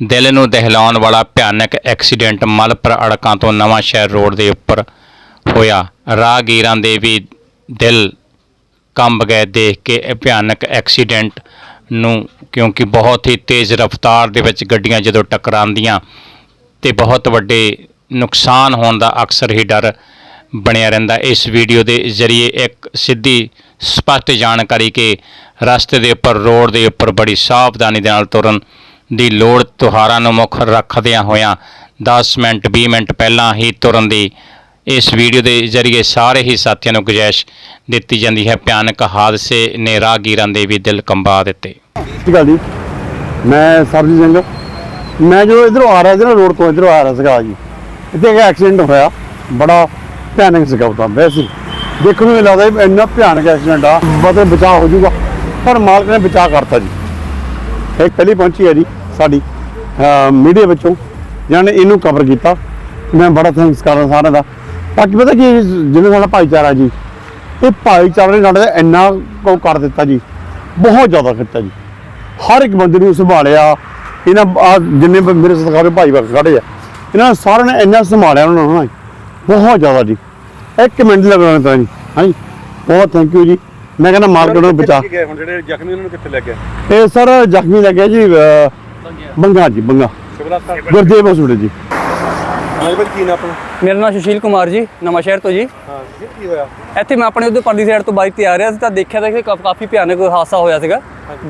ਦਿਲ ਨੂੰ ਦਹਿਲਾਉਣ ਵਾਲਾ ਭਿਆਨਕ ਐਕਸੀਡੈਂਟ ਮਲਪੁਰ ਅੜਕਾਂ ਤੋਂ ਨਵਾਂ ਸ਼ਹਿਰ ਰੋਡ ਦੇ ਉੱਪਰ ਹੋਇਆ। ਰਾਹਗੀਰਾਂ ਦੇ ਵੀ ਦਿਲ ਕੰਬ ਗਏ ਦੇਖ ਕੇ ਇਹ ਭਿਆਨਕ ਐਕਸੀਡੈਂਟ ਨੂੰ ਕਿਉਂਕਿ ਬਹੁਤ ਹੀ ਤੇਜ਼ ਰਫ਼ਤਾਰ ਦੇ ਵਿੱਚ ਗੱਡੀਆਂ ਜਦੋਂ ਟਕਰਾਉਂਦੀਆਂ ਤੇ ਬਹੁਤ ਵੱਡੇ ਨੁਕਸਾਨ ਹੋਣ ਦਾ ਅਕਸਰ ਹੀ ਡਰ ਬਣਿਆ ਰਹਿੰਦਾ। ਇਸ ਵੀਡੀਓ ਦੇ ਜ਼ਰੀਏ ਇੱਕ ਸਿੱਧੀ, ਸਪਸ਼ਟ ਜਾਣਕਾਰੀ ਕਿ ਰਸਤੇ ਦੇ ਉੱਪਰ, ਰੋਡ ਦੇ ਉੱਪਰ ਬੜੀ ਸਾਵਧਾਨੀ ਦੇ ਨਾਲ ਤੁਰਨ ਦੀ ਲੋੜ ਤਿਉਹਾਰਾਂ ਨੂੰ ਮੁੱਖ ਰੱਖਦਿਆਂ ਹੋਇਆਂ 10 ਮਿੰਟ 20 ਮਿੰਟ ਪਹਿਲਾਂ ਹੀ ਤੁਰਨ ਦੀ ਇਸ ਵੀਡੀਓ ਦੇ ਜ਼ਰੀਏ ਸਾਰੇ ਹੀ ਸਾਥੀਆਂ ਨੂੰ ਗੁਜਾਇਸ਼ ਦਿੱਤੀ ਜਾਂਦੀ ਹੈ। ਭਿਆਨਕ ਹਾਦਸੇ ਨੇ ਰਾਹਗੀਰਾਂ ਦੇ ਵੀ ਦਿਲ ਕੰਬਾ ਦਿੱਤੇ। ਸਤਿ ਸ਼੍ਰੀ ਅਕਾਲ ਜੀ? ਮੈਂ ਸਰਬਜੀਤ ਸਿੰਘ। ਮੈਂ ਜੋ ਇਧਰੋਂ ਆ ਰਿਹਾ ਸੀ ਨਾ ਰੋਡ ਤੋਂ, ਇਧਰੋਂ ਆ ਰਿਹਾ ਸੀਗਾ ਜੀ। ਇੱਥੇ ਇੱਕ ਐਕਸੀਡੈਂਟ ਹੋਇਆ। ਬੜਾ ਭਿਆਨਕ ਸੀਗਾ ਉਹ ਵੈਸੇ ਦੇਖਣ ਨੂੰ ਲੱਗਦਾ ਇੰਨਾ ਭਿਆਨਕ ਐਕਸੀਡੈਂਟ ਆ, ਮਤਲਬ ਬਚਾਅ ਹੋ ਜਾਊਗਾ। ਪਰ ਮਾਲਕ ਨੇ ਬਚਾਅ ਕਰਤਾ ਜੀ। ਇਹ ਪਹਿਲੀ ਪਹੁੰਚੀ ਹੈ ਜੀ ਸਾਡੀ ਮੀਡੀਆ ਵਿੱਚੋਂ ਜਿਹਨਾਂ ਨੇ ਇਹਨੂੰ ਕਵਰ ਕੀਤਾ। ਮੈਂ ਬੜਾ ਥੈਂਕਸ ਕਰਦਾ ਸਾਰਿਆਂ ਦਾ। ਬਾਕੀ ਪਤਾ ਕੀ ਜਿਵੇਂ ਸਾਡਾ ਭਾਈਚਾਰਾ ਜੀ, ਇਹ ਭਾਈਚਾਰੇ ਨੇ ਸਾਡੇ ਦਾ ਇੰਨਾ ਕੋ ਕਰ ਦਿੱਤਾ ਜੀ, ਬਹੁਤ ਜ਼ਿਆਦਾ ਕੀਤਾ ਜੀ। ਹਰ ਇੱਕ ਬੰਦੇ ਨੂੰ ਸੰਭਾਲਿਆ, ਇਹਨਾਂ ਆਹ ਜਿੰਨੇ ਮੇਰੇ ਸਤਿਕਾਰੇ ਭਾਈ ਵਕ ਖੜੇ ਆ, ਇਹਨਾਂ ਸਾਰਿਆਂ ਨੇ ਇੰਨਾ ਸੰਭਾਲਿਆ ਉਹਨਾਂ ਨੂੰ ਨਾ ਬਹੁਤ ਜ਼ਿਆਦਾ ਜੀ। ਇੱਕ ਮਿੰਟ ਨੀ ਲੱਗਣਾ ਤਾਂ ਜੀ, ਹਾਂਜੀ। ਬਹੁਤ ਥੈਂਕ ਯੂ ਜੀ। ਮੈਂ ਕਹਿੰਦਾ ਮਾਰਕੀਟ ਨੂੰ ਬਚਾ। ਗਏ ਹੁਣ ਜਿਹੜੇ ਜ਼ਖਮੀ ਉਹਨਾਂ ਨੂੰ ਕਿੱਥੇ ਲੈ ਗਏ? ਇਹ ਸਰ ਜ਼ਖਮੀ ਲੱਗਿਆ ਜੀ ਅਹ, ਬੰਗਾ ਜੀ ਬੰਗਾ ਸਿਵਲ ਹਸਪਤਾਲ ਗੁਰਦੇਵ ਹਸਪੀਟਲ ਜੀ। ਹਾਂ ਜੀ ਕੀ ਨਾ ਆਪਣਾ? ਮੇਰਾ ਨਾਮ ਸੁਸ਼ੀਲ ਕੁਮਾਰ ਜੀ ਨਵਾਂ ਸ਼ਹਿਰ ਤੋਂ ਜੀ। ਹਾਂ ਜੀ ਕੀ ਹੋਇਆ? ਇੱਥੇ ਮੈਂ ਆਪਣੇ ਉਧਰ ਪਰਲੀ ਸਾਈਡ ਤੋਂ ਬਾਈਕ ਤੇ ਆ ਰਿਹਾ ਸੀ ਤਾਂ ਦੇਖਿਆ ਤਾਂ ਕਿ ਕਾ- ਕਾਫੀ ਭਿਆਨਕ ਹਾਦਸਾ ਹੋਇਆ ਸੀਗਾ।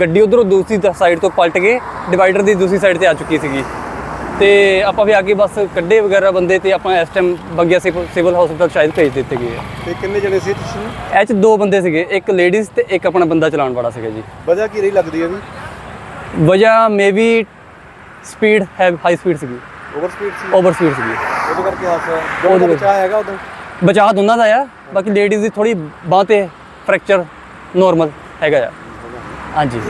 ਗੱਡੀ ਉਧਰੋਂ ਦੂਸਰੀ ਸਾਈਡ ਤੋਂ ਪਲਟ ਕੇ ਡਿਵਾਈਡਰ ਦੀ ਦੂਸਰੀ ਸਾਈਡ ਤੇ ਆ ਚੁੱਕੀ ਸੀਗੀ। ਤੇ ਆਪਾਂ ਵੀ ਆ ਕੇ ਬਸ ਕੱਢੇ ਵਗੈਰਾ ਬੰਦੇ ਤੇ ਆਪਾਂ ਇਸ ਟਾਈਮ ਬੰਗਿਆ ਸਿਵ- ਸਿਵਲ ਹਸਪਤਾਲ ਸ਼ਾਇਦ ਭੇਜ ਦਿੱਤੇ ਗਏ ਆ। ਤੇ ਕਿੰਨੇ ਜਣੇ ਸੀ ਤੁਸੀਂ? ਇਹ ਚ ਦੋ ਬੰਦੇ ਸੀਗੇ ਇੱਕ ਲੇਡੀਜ਼ ਤੇ ਇੱਕ ਆਪਣਾ ਬੰਦਾ ਚਲਾਉਣ ਵਾਲਾ ਸੀਗਾ ਜੀ। ਵਜ੍ਹਾ ਕੀ ਰਹੀ ਲੱਗਦੀ ਹੈ ਵੀ? ਵਜ੍ਹਾ ਮੇਬੀ ਸਪੀਡ ਹੈ ਹਾਈ ਸਪੀਡ ਸੀਗੀ। ਓਵਰ ਸਪੀਡ ਸੀ? ਓਵਰ ਸਪੀਡ ਸੀਗੀ। ਉਹਦੇ ਕਰਕੇ ਹਾਦਸਾ ਉਹਦੇ। ਬਚਾ ਹੈਗਾ ਉਦੋਂ? ਬਚਾਅ ਦੋਨਾਂ ਦਾ ਆ ਬਾਕੀ ਲੇਡੀਜ਼ ਦੀ ਥੋੜੀ ਬਾਂਹ ਤੇ ਫ੍ਰੈਕਚਰ ਨੋਰਮਲ ਹੈਗਾ ਆ। ਹਾਂਜੀ।